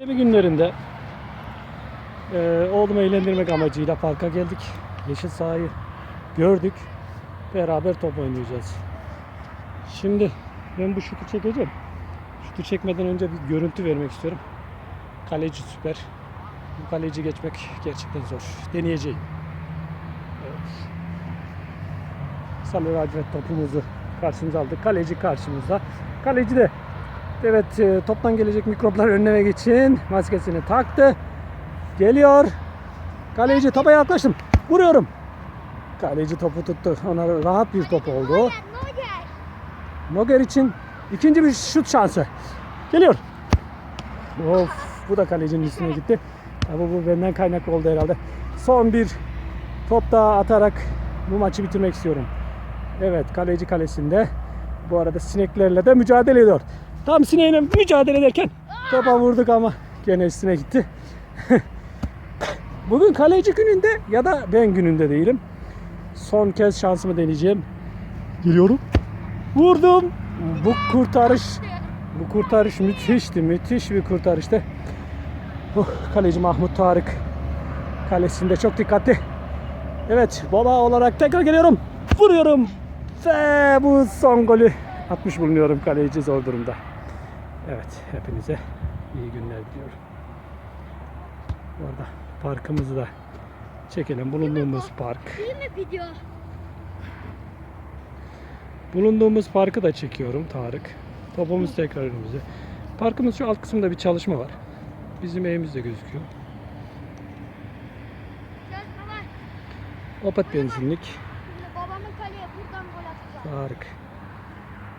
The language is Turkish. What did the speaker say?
Bir günlerinde eee oğlumu eğlendirmek amacıyla parka geldik. Yeşil sahayı gördük. Beraber top oynayacağız. Şimdi ben bu şutu çekeceğim. Şutu çekmeden önce bir görüntü vermek istiyorum. Kaleci süper. Bu kaleci geçmek gerçekten zor. Deneyeceğim. Evet. Samir Lacivert topumuzu karşımıza aldık. Kaleci karşımızda. Kaleci de Evet e, toptan gelecek mikropları önlemek için maskesini taktı. Geliyor. Kaleci topa yaklaştım. Vuruyorum. Kaleci topu tuttu. Ona rahat bir top oldu. Noger için ikinci bir şut şansı. Geliyor. Of bu da kalecinin üstüne gitti. Ama bu benden kaynaklı oldu herhalde. Son bir top daha atarak bu maçı bitirmek istiyorum. Evet kaleci kalesinde. Bu arada sineklerle de mücadele ediyor. Tam sineğiyle mücadele ederken topa vurduk ama gene üstüne gitti. Bugün kaleci gününde ya da ben gününde değilim. Son kez şansımı deneyeceğim. Geliyorum. Vurdum. Bu kurtarış bu kurtarış müthişti. Müthiş bir kurtarıştı. Oh, kaleci Mahmut Tarık kalesinde çok dikkatli. Evet baba olarak tekrar geliyorum. Vuruyorum. Ve bu son golü atmış bulunuyorum kaleci zor durumda. Evet hepinize iyi günler diliyorum. Bu arada parkımızı da çekelim. Bulunduğumuz park. Değil mi video? Bulunduğumuz parkı da çekiyorum Tarık. Topumuz tekrar önümüzde. Parkımız şu alt kısmında bir çalışma var. Bizim evimiz de gözüküyor. Opet benzinlik. Babamın kaleye buradan gol atacağım. Tarık.